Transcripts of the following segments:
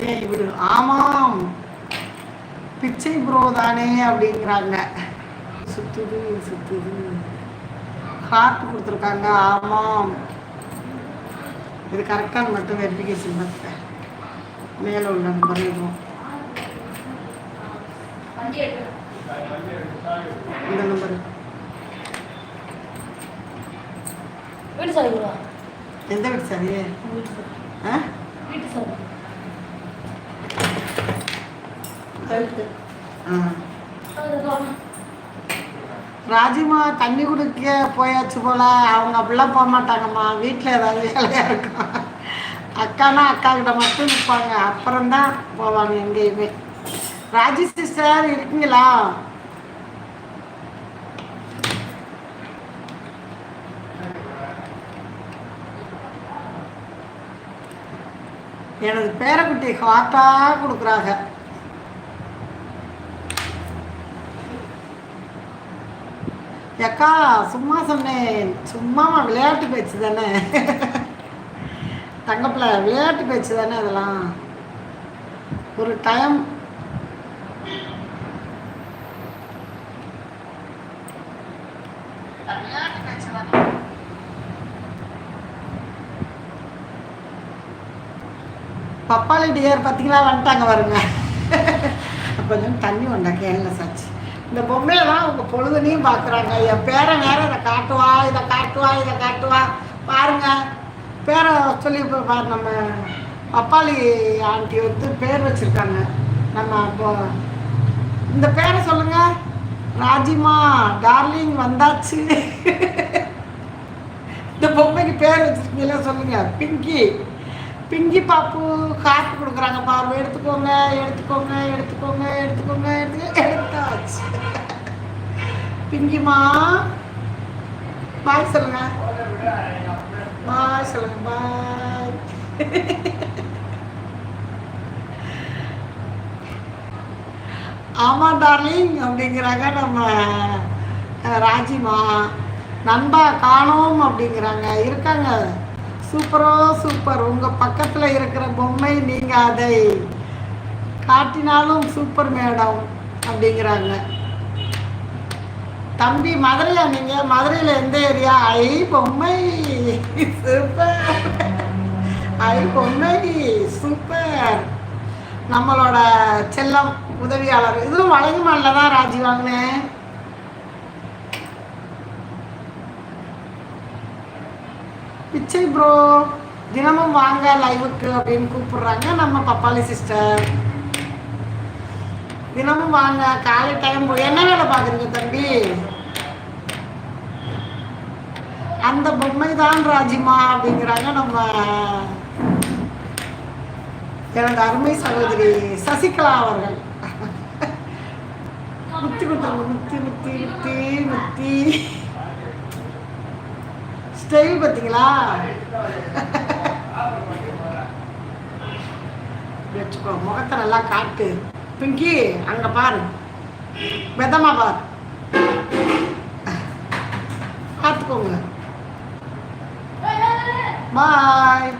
ஏய் இவரு ஆமாம். பிச்சை ப்ரோ தானே அப்படிங்கிறாங்க. சுத்துது சுத்துது. ஹார்ட் கொடுத்துருக்காங்க. ஆமாம். இது கரெக்டாக மட்டும் வெரிஃபிகேஷன் பண்ணுங்க மேலே உள்ள நம்பர் இதுவும் வண்டி எடுத்து இந்த நம்பர் வீட்டு சாவிங்களா எந்த வீட்டு சாரி ஆ? வீட்டு சாவி. ஆ. ராஜிமா தண்ணி குடிக்க போயாச்சு போல. அவங்க அப்படிலாம் போக மாட்டாங்கம்மா. வீட்டில் ஏதாவது வேலையாக இருக்கும். அக்கானா அக்கா கிட்ட மட்டும் நிற்பாங்க அப்புறம்தான் போவாங்க எங்கேயுமே. ராஜி சிஸ்டர் இருக்கீங்களா? எனது பேரக்குட்டி ஹாட்டாக கொடுக்குறாங்க. ஏக்கா சும்மா சொன்னேன். சும்மா விளையாட்டு பேச்சு தானே. தங்கப்பில் விளையாட்டு பேச்சு தானே அதெல்லாம். ஒரு டைம் பப்பாளி டியர் பார்த்தீங்களா வந்துட்டாங்க வருங்க கொஞ்சம் தண்ணி வந்தா கேள்ல சாச்சு. இந்த பொம்மையெல்லாம் அவங்க பொழுதுனையும் பார்க்குறாங்க. என் பேரன் வேற இதை காட்டுவா இதை காட்டுவா இதை காட்டுவா. பாருங்க. பேரை சொல்லி இப்போ பாரு நம்ம பப்பாளி ஆண்டி வந்து பேர் வச்சுருக்காங்க. நம்ம அப்போ இந்த பேரை சொல்லுங்க. ராஜிமா டார்லிங் வந்தாச்சு. இந்த பொம்மைக்கு பேர் வச்சிருக்கீங்களா சொல்லுங்க. பிங்கி. பிங்கி பாப்பு காட்டு கொடுக்குறாங்க பாரு. எடுத்துக்கோங்க எடுத்துக்கோங்க எடுத்துக்கோங்க எடுத்துக்கோங்க எடுத்து பிங்கிமா பாய் சொல்லுங்க. பாய் சொல்லுங்க பாய். ஆமா டார்லிங் அப்படிங்கிறாங்க நம்ம ராஜிமா. நண்பா காணோம் அப்படிங்கிறாங்க. இருக்காங்க. சூப்பரோ சூப்பர். உங்க பக்கத்துல இருக்கிற பொம்மை நீங்க அதை காட்டினாலும் சூப்பர் மேடம் அப்படிங்கிறாங்க. தம்பி மதுரையா நீங்க மதுரையில எந்த ஏரியா? ஐ பொம்மை. சூப்பர். ஐ பொம்மை. சூப்பர். நம்மளோட செல்லம் உதவியாளர். இதுவும் வழங்குமான்ல தான் ராஜி வாங்கினேன் பிச்சை ப்ரோ தினமும் வாங்க லைவுக்கு அப்படின்னு கூப்பிடுறாங்க. நம்ம பப்பாளி சிஸ்டர் தினமும் வாங்க காலை டைம் என்ன வேலை பார்க்குறீங்க தம்பி? அந்த பொம்மை தான் ராஜிமா அப்படிங்கிறாங்க நம்ம எனது அருமை சகோதரி சசிகலா அவர்கள். முத்தி கொடுத்தாங்க முத்தி முத்தி முத்தி முத்தி. ஸ்டைல் பார்த்தீங்களா? வச்சுக்கோ முகத்தை நல்லா காட்டு. பிங்கி அங்க பாரு. வெதமா பாரு. பார்த்துக்கோங்க பாய்.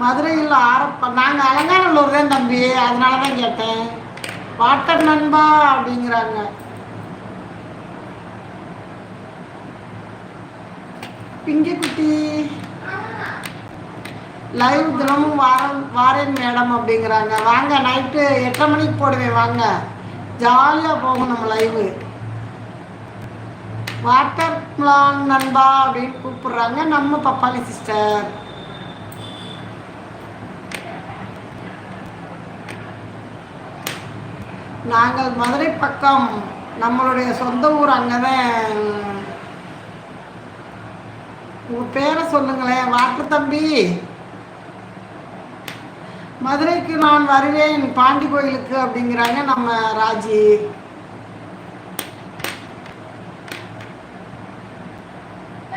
மதுரையில் ஆரப்ப நாங்கள் அலங்காநல்லூர் தான் தம்பி அதனால தான் கேட்டேன். வாட்டர் நண்பா அப்படிங்கிறாங்க. பிங்கி குட்டி. லைவ் தினமும் வாரம் வாரேன் மேடம் அப்படிங்கிறாங்க. வாங்க நைட்டு எட்டரை மணிக்கு போடுவேன் வாங்க. ஜாலியாக போகும் நம்ம லைவு வாட்டர் பிளான் நண்பா அப்படின்னு கூப்பிடுறாங்க. நம்ம பப்பாளி சிஸ்டர் நாங்கள் மதுரை பக்கம் நம்மளுடைய சொந்த ஊர் அங்கே தான் உங்கள் பேரை சொல்லுங்களேன் வாட்டு தம்பி மதுரைக்கு நான் வருவேன் பாண்டி கோயிலுக்கு அப்படிங்கிறாங்க நம்ம ராஜி.